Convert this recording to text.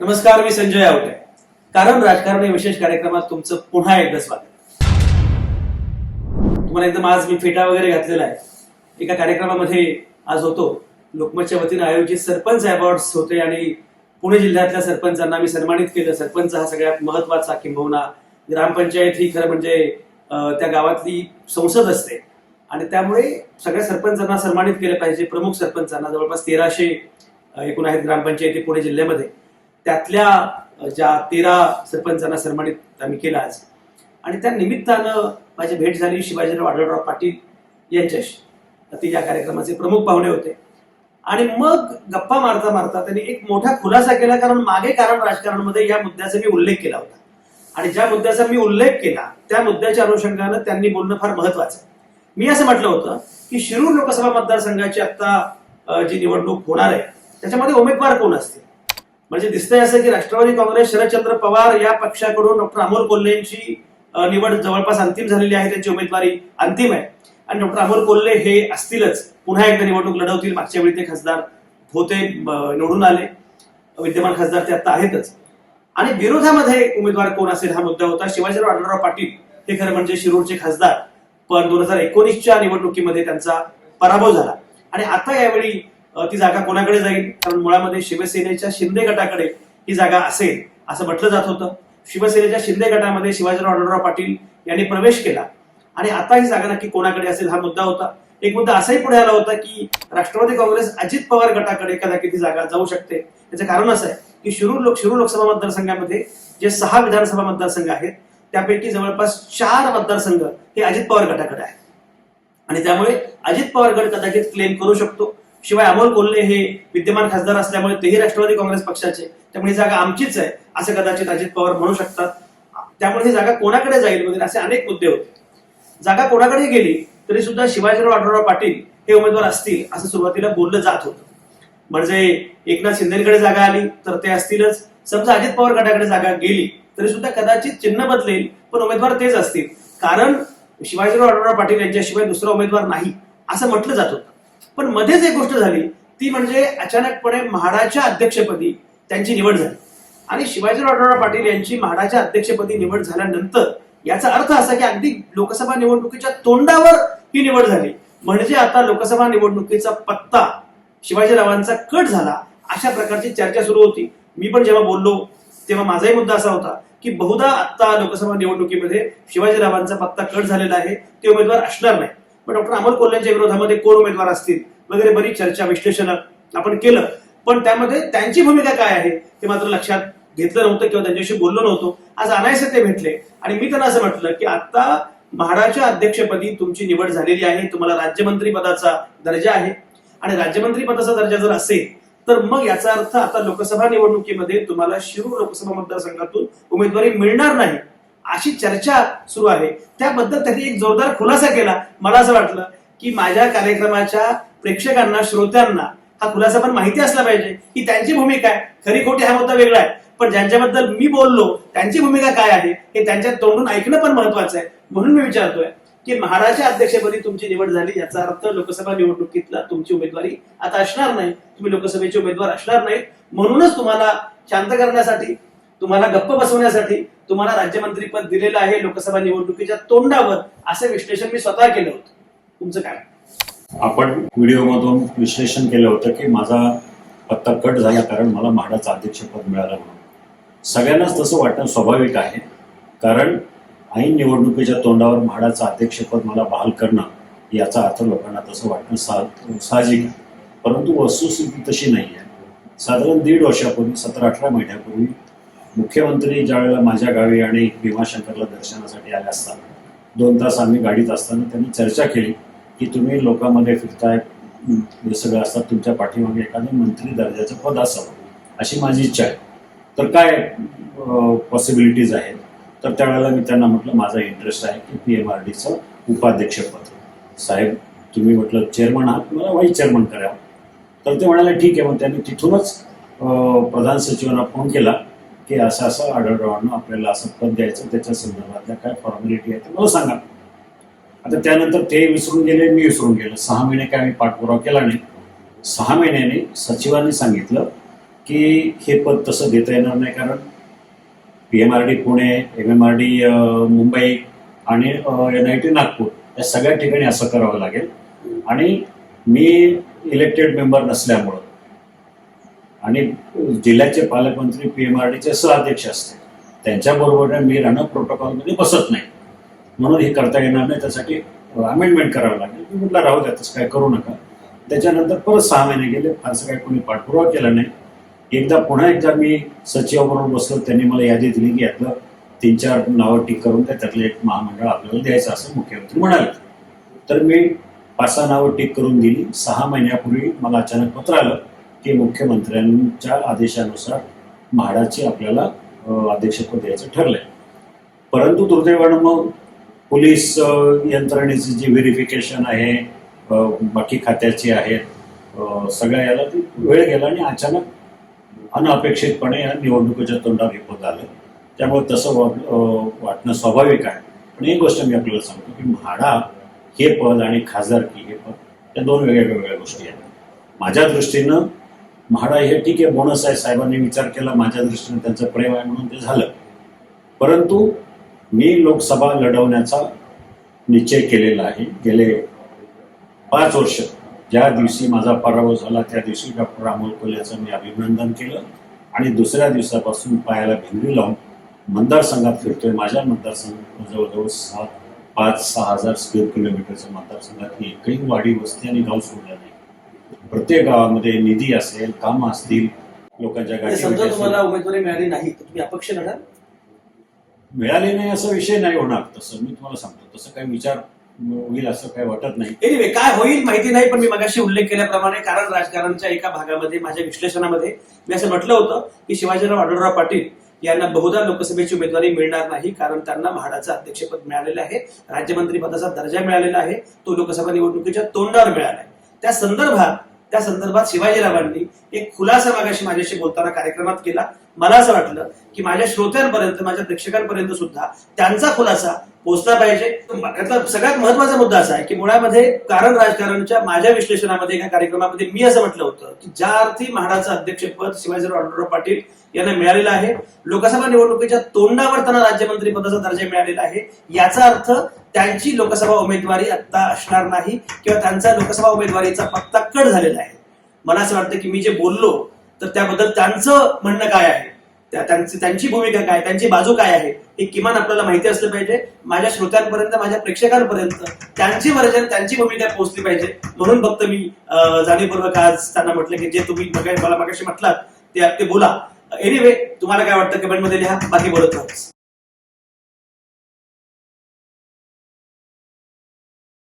नमस्कार मी संजय आवटे. कारण राजकारण या विशेष कार्यक्रमात तुमचं पुन्हा एकदा स्वागत. तुम्हाला एकदम आज मी फेटा वगैरे घातलेला आहे. एका कार्यक्रमामध्ये आज होतो. लोकमतच्या वतीनं आयोजित सरपंच अवॉर्ड्स होते आणि पुणे जिल्ह्यातल्या सरपंचांना मी सन्मानित केलं. सरपंच हा सगळ्यात महत्त्वाचा किंबहुना ग्रामपंचायत ही खरं म्हणजे त्या गावातली संसद असते. आणि त्यामुळे सगळ्या सरपंचांना सन्मानित केलं पाहिजे. प्रमुख सरपंचांना जवळपास तेराशे एकूण आहेत ग्रामपंचायती पुणे जिल्ह्यामध्ये. त्यातल्या ज्या तेरा सरपंचांना सन्मानित आम्ही केला आज. आणि त्या निमित्तानं माझी भेट झाली शिवाजीराव आढळराव पाटील यांच्याशी. ते या कार्यक्रमाचे प्रमुख पाहुणे होते. आणि मग गप्पा मारता मारता त्यांनी एक मोठा खुलासा केला कारण मागे कारण राजकारणामध्ये या मुद्द्याचा मी उल्लेख केला होता. आणि ज्या मुद्द्याचा मी उल्लेख केला त्या मुद्द्याच्या अनुषंगानं त्यांनी बोलणं फार महत्वाचं मी असं म्हटलं होतं की शिरूर लोकसभा मतदारसंघाची आता जी निवडणूक होणार आहे त्याच्यामध्ये उमेदवार कोण असतील? म्हणजे दिसतंय असं की राष्ट्रवादी काँग्रेस शरदचंद्र पवार या पक्षाकडून डॉक्टर अमोल कोल्हे यांची निवड जवळपास अंतिम झालेली आहे त्यांची उमेदवारी. अंतिम आहे. आणि डॉक्टर अमोल कोल्हे हे असतीलच. पुन्हा एकदा निवडणूक लढवतील. मागच्या वेळी ते खासदार होते निवडून आले. विद्यमान खासदार ते आता आहेतच. आणि विरोधामध्ये उमेदवार कोण असेल हा मुद्दा होता. शिवाजीराव आढळराव पाटील हे खरं म्हणजे शिरूरचे खासदार. पण दोन हजार एकोणीसच्या निवडणुकीमध्ये त्यांचा पराभव झाला. आणि आता यावेळी ती जागा कोणाकडे जाईल? कारण मुळामध्ये शिवसेनेच्या शिंदे गटाकडे ही जागा असेल असं म्हटलं जात होतं. शिवसेनेच्या शिंदे गटामध्ये शिवाजीराव आढळराव पाटील यांनी प्रवेश केला. आणि आता ही जागा नक्की कोणाकडे असेल हा मुद्दा होता. एक मुद्दा असाही पुढे आला होता की राष्ट्रवादी काँग्रेस अजित पवार गटाकडे कदाचित ही जागा जाऊ शकते. याचं कारण असं आहे की शिरूर लोक शिरूर लोकसभा मतदारसंघामध्ये जे सहा विधानसभा मतदारसंघ आहेत त्यापैकी जवळपास चार मतदारसंघ हे अजित पवार गटाकडे आहेत. आणि त्यामुळे अजित पवार गट कदाचित क्लेम करू शकतो. शिवाय अमोल कोल्हे हे विद्यमान खासदार असल्यामुळे तेही राष्ट्रवादी काँग्रेस पक्षाचे. त्यामुळे ही जागा आमचीच आहे असं कदाचित अजित पवार म्हणू शकतात. त्यामुळे ही जागा कोणाकडे जाईल वगैरे असे अनेक मुद्दे होते. जागा कोणाकडे गेली तरी सुद्धा शिवाजीराव आढळराव पाटील हे उमेदवार असतील असं सुरुवातीला बोललं जात होतं. म्हणजे एकनाथ शिंदेकडे जागा आली तर ते असतीलच. समजा अजित पवार गटाकडे जागा गेली तरी सुद्धा कदाचित चिन्ह बदलेल पण उमेदवार तेच असतील. कारण शिवाजीराव आढळराव पाटील यांच्याशिवाय दुसरा उमेदवार नाही असं म्हटलं जात होतं. पण मध्येच एक गोष्ट झाली. ती म्हणजे अचानकपणे म्हाडाच्या अध्यक्षपदी त्यांची निवड झाली. आणि शिवाजीराव आढळराव पाटील यांची म्हाडाच्या अध्यक्षपदी निवड झाल्यानंतर याचा अर्थ असा की अगदी लोकसभा निवडणुकीच्या तोंडावर ही निवड झाली. म्हणजे आता लोकसभा निवडणुकीचा पत्ता शिवाजीरावांचा कट झाला. अशा प्रकारची चर्चा सुरू होती. मी पण जेव्हा बोललो तेव्हा माझाही मुद्दा असा होता की बहुधा आता लोकसभा निवडणुकीमध्ये शिवाजीरावांचा पत्ता कट झालेला आहे. ते उमेदवार असणार नाही. मग डॉक्टर अमोल कोल्ह्यांच्या विरोधामध्ये कोण उमेदवार असतील? वगैरे बरीच चर्चा विश्लेषण आपण केलं. पण त्यामध्ये त्यांची भूमिका काय आहे ते मात्र लक्षात घेतलं नव्हतं किंवा त्यांच्याशी बोललो नव्हतो. आज अनायसे ते भेटले. आणि मी त्यांना असं म्हटलं की आता म्हाडाच्या अध्यक्षपदी तुमची निवड झालेली आहे. तुम्हाला राज्यमंत्री पदाचा दर्जा आहे. आणि राज्यमंत्री पदाचा दर्जा जर असेल तर मग याचा अर्थ आता लोकसभा निवडणुकीमध्ये तुम्हाला शिरूर लोकसभा मतदारसंघातून उमेदवारी मिळणार नाही. अशी चर्चा सुरू आहे. त्याबद्दल त्यांनी एक जोरदार खुलासा केला. मला असं वाटलं की माझ्या कार्यक्रमाच्या प्रेक्षकांना श्रोत्यांना हा खुलासा पण माहिती असला पाहिजे की त्यांची भूमिका आहे. खरी खोटी हा मुद्दा वेगळा आहे. पण ज्यांच्याबद्दल मी बोललो त्यांची भूमिका काय आहे हे त्यांच्या तोंडून ऐकणं पण महत्वाचं आहे. म्हणून मी विचारतोय की महाराष्ट्र अध्यक्षपदी तुमची निवड झाली याचा अर्थ लोकसभा निवडणुकीतला तुमची उमेदवारी आता असणार नाही. तुम्ही लोकसभेचे उमेदवार असणार नाहीत म्हणूनच तुम्हाला शांत करण्यासाठी तुम्हाला गप्प बसवण्यासाठी तुम्हाला राज्यमंत्रीपद दिलेलं आहे लोकसभा निवडणुकीच्या तोंडावर असं विश्लेषण मी स्वतः केलं होतं. तुमचं काय? आपण व्हिडिओमधून विश्लेषण केलं होतं की माझा पत्ता कट झाला कारण मला म्हाडाचं अध्यक्षपद मिळालं म्हणून. सगळ्यांनाच तसं वाटणं स्वाभाविक आहे. कारण ऐन निवडणुकीच्या तोंडावर म्हाडाचं अध्यक्षपद मला बहाल करणं याचा अर्थ लोकांना तसं वाटणं सा साहजिक आहे. परंतु वस्तुस्थिती तशी नाही आहे साधारण दीड वर्षापूर्वी सतरा अठरा महिन्यापूर्वी मुख्यमंत्री ज्यावेळेला माझ्या गावी आणि भीमाशंकरला दर्शनासाठी आले असताना दोन तास आम्ही गाडीत असताना त्यांनी चर्चा केली की तुम्ही लोकांमध्ये फिरताय हे सगळं असतात तुमच्या पाठीमागे एखादं मंत्री दर्जाचं पद असावं अशी माझी इच्छा आहे. तर काय पॉसिबिलिटीज आहेत? तर त्यावेळेला मी त्यांना म्हटलं माझा इंटरेस्ट आहे की पी एम आर डीचं उपाध्यक्षपद. साहेब तुम्ही म्हटलं चेअरमन आहात मला व्हाईस चेअरमन करावं. तर ते म्हणाले ठीक आहे. मग त्यांनी तिथूनच प्रधान सचिवांना फोन केला. की असं असं आढळरावांना आपल्याला असं पद द्यायचं त्याच्या संदर्भातल्या काय फॉर्मॅलिटी आहे ते मला सांगा. आता त्यानंतर ते विसरून गेले मी विसरून गेलो. सहा महिने काय मी पाठपुरावा केला नाही. सहा महिन्याने सचिवांनी सांगितलं की हे पद तसं देता येणार नाही कारण P M R D Pune M M R D Mumbai आणि एन आय टी नागपूर या सगळ्या ठिकाणी असं करावं लागेल. आणि मी इलेक्टेड मेंबर नसल्यामुळं आणि जिल्ह्याचे पालकमंत्री पी एम आर डीचे सहअध्यक्ष असते. त्यांच्याबरोबर मी राहणं प्रोटोकॉलमध्ये बसत नाही. म्हणून हे करता येणार नाही. त्यासाठी अमेंडमेंट करावं लागेल. मी म्हटलं राहू द्या तसं काय करू नका. त्याच्यानंतर परत सहा महिने गेले. फारसं काय कोणी पाठपुरावा केला नाही. एकदा पुन्हा एकदा मी सचिवाबरोबर बसलो. त्यांनी मला यादी दिली की यातलं तीन चार नावं टिक करून त्या त्यातलं एक महामंडळ आपल्याला द्यायचं असं मुख्यमंत्री म्हणाले. तर मी पाच सहा नावं टिक करून दिली. सहा महिन्यापूर्वी मला अचानक पत्र आलं. की मुख्यमंत्र्यांच्या आदेशानुसार म्हाडाची आपल्याला अं, अध्यक्षपद द्यायचं ठरलंय. परंतु दुर्दैवानं मग पोलीस यंत्रणेची जी व्हेरिफिकेशन आहे बाकी खात्याची आहे सगळ्या याला ती वेळ गेला आणि अचानक अनअपेक्षितपणे या निवडणुकीच्या तोंडावर विपद आलं. त्यामुळे तसं वा वाटणं स्वाभाविक आहे. पण एक गोष्ट मी आपल्याला सांगतो की म्हाडा हे पद आणि खासदारकी हे पद या दोन वेगळ्या वेगळ्या गोष्टी आहेत. माझ्या दृष्टीनं म्हाडा हे ठीक आहे बोनस आहे. साहेबांनी विचार केला माझ्या दृष्टीने त्यांचं प्रेम आहे म्हणून ते झालं. परंतु मी लोकसभा लढवण्याचा निश्चय केलेला आहे. गेले पाच वर्ष ज्या दिवशी माझा पराभव झाला त्या दिवशी डॉक्टर अमोल कोल्ह्याचं मी अभिनंदन केलं. आणि दुसऱ्या दिवसापासून पायाला भिंगरी लावून मतदारसंघात फिरतोय. माझ्या मतदारसंघ जवळजवळ सात पाच सहा हजार स्क्वेअर किलोमीटरच्या मतदारसंघात एकही वाडी वस्ती आणि गाव सोडला नाही. प्रत्येक गावामध्ये निधी असेल कामं असतील लोकांच्या समजा गाठी तुम्हाला उमेदवारी मिळाली नाही. तर तुम्ही अपक्ष लढाल मिळाले नाही असा विषय नाही होणार. तसं मी तुम्हाला सांगतो. तसं काही विचार होईल असं काही वाटत नाही. एनिवे काय होईल माहिती नाही पण मी मगाशी उल्लेख केल्याप्रमाणे कारण राजकारणच्या एका भागामध्ये माझ्या विश्लेषणामध्ये मी असं म्हटलं होतं की शिवाजीराव आढळराव पाटील यांना बहुधा लोकसभेची उमेदवारी मिळणार नाही कारण त्यांना म्हाडाचं अध्यक्षपद मिळालेलं आहे. राज्यमंत्री पदाचा दर्जा मिळालेला आहे. तो लोकसभा निवडणुकीच्या तोंडावर मिळाला आहे. त्या संदर्भात त्या संदर्भात शिवाजीरावांनी एक खुलासा मागाशी माझ्याशी बोलताना कार्यक्रमात केला. मला असं वाटलं की माझ्या श्रोत्यांपर्यंत माझ्या प्रेक्षकांपर्यंत सुद्धा त्यांचा खुलासा पोहोचला पाहिजे. यातला सगळ्यात महत्त्वाचा मुद्दा असा आहे की मुळामध्ये कारण राजकारणच्या माझ्या विश्लेषणामध्ये एका कार्यक्रमामध्ये मी असं म्हटलं होतं की ज्या अर्थी म्हाडाचं अध्यक्षपद शिवाजीराव आढळराव पाटील यांना मिळालेलं आहे लोकसभा निवडणुकीच्या तोंडावर त्यांना राज्यमंत्री पदाचा दर्जा मिळालेला आहे याचा अर्थ त्यांची लोकसभा उमेदवारी आता असणार नाही किंवा त्यांचा लोकसभा उमेदवारीचा पत्ता कट झालेला आहे. मला असं वाटतं की मी जे बोललो तर त्याबद्दल त्यांचं म्हणणं काय आहे? त्यांची त्यांची भूमिका काय त्यांची बाजू काय आहे? हे किमान आपल्याला माहिती असलं पाहिजे. माझ्या श्रोत्यांपर्यंत माझ्या प्रेक्षकांपर्यंत त्यांची वर्जन त्यांची भूमिका पोहोचली पाहिजे. म्हणून फक्त मी जाणीवपूर्वक आज त्यांना म्हटलं की जे तुम्ही मला मागाशी म्हटलात ते ते बोला. एनिवे तुम्हाला काय वाटतं? कमेंटमध्ये लिहा. बाकी बोलत राहा